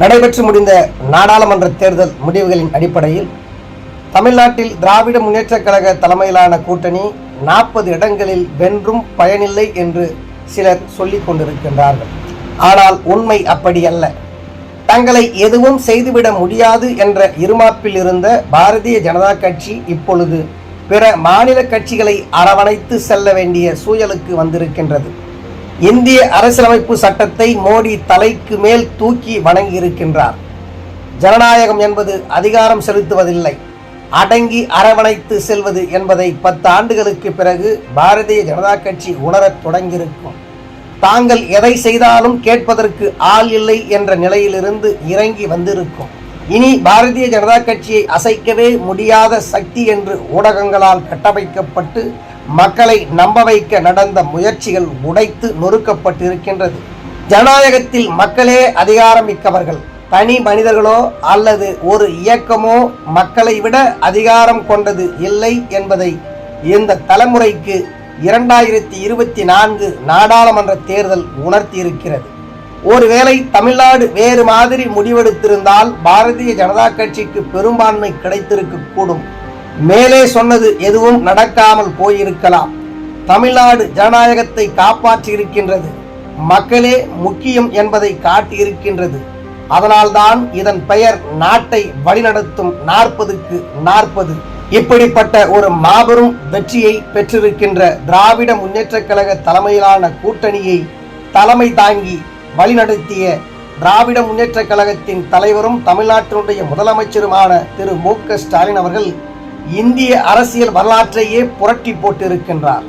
நடைபெற்று முடிந்த நாடாளுமன்ற தேர்தல் முடிவுகளின் அடிப்படையில் தமிழ்நாட்டில் திராவிட முன்னேற்றக் கழக தலைமையிலான கூட்டணி நாற்பது இடங்களில் வென்றும் பயனில்லை என்று சிலர் சொல்லிக் கொண்டிருக்கின்றார்கள். ஆனால் உண்மை அப்படியல்ல தங்களை எதுவும் செய்துவிட முடியாது என்ற இருமாப்பில் இருந்த பாரதிய ஜனதா கட்சி இப்பொழுது பிற மாநில கட்சிகளை அரவணைத்து செல்ல வேண்டிய சூழலுக்கு வந்திருக்கின்றது. இந்திய அரசியலமைப்பு சட்டத்தை மோடி தலைக்கு மேல் தூக்கி வணங்கியிருக்கின்றார். ஜனநாயகம் என்பது அதிகாரம் செலுத்துவதில்லை. அடங்கி அரவணைத்து செல்வது என்பதை பத்து ஆண்டுகளுக்கு பிறகு பாரதிய ஜனதா கட்சி உணரத் தொடங்கியிருக்கும். தாங்கள் எதை செய்தாலும் கேட்பதற்கு ஆள் இல்லை என்ற நிலையிலிருந்து இறங்கி வந்திருக்கும். இனி பாரதிய ஜனதா கட்சியை அசைக்கவே முடியாத சக்தி என்று ஊடகங்களால் கட்டமைக்கப்பட்டு மக்களை நம்ப வைக்க நடந்த முயற்சிகள் உடைத்து நொறுக்கப்பட்டிருக்கின்றது. ஜனநாயகத்தில் மக்களே அதிகாரம் மிக்கவர்கள் தனி மனிதர்களோ அல்லது ஒரு இயக்கமோ மக்களை விட அதிகாரம் கொண்டது இல்லை என்பதை இந்த தலைமுறைக்கு இரண்டாயிரத்தி இருபத்தி நான்கு நாடாளுமன்ற தேர்தல் உணர்த்தியிருக்கிறது. ஒருவேளை தமிழ்நாடு வேறு மாதிரி முடிவெடுத்திருந்தால் பாரதிய ஜனதா கட்சிக்கு பெரும்பான்மை கிடைத்திருக்க கூடும் மேலே சொன்னது எதுவும் நடக்காமல் போயிருக்கலாம். தமிழ்நாடு ஜனநாயகத்தை காப்பாற்றியிருக்கின்றது. மக்களே முக்கியம் என்பதை காட்டியிருக்கின்றது. அதனால்தான் இதன் பெயர் நாட்டை வழிநடத்தும் நாற்பதுக்கு நாற்பது. இப்படிப்பட்ட ஒரு மாபெரும் வெற்றியை பெற்றிருக்கின்ற திராவிட முன்னேற்றக் கழக தலைமையிலான கூட்டணியை தலைமை தாங்கி வழிநடத்திய திராவிட முன்னேற்றக் கழகத்தின் தலைவரும் தமிழ்நாட்டினுடைய முதலமைச்சருமான திரு மு க ஸ்டாலின் அவர்கள் இந்திய அரசியல் வரலாற்றையே புரட்டி போட்டிருக்கின்றார்.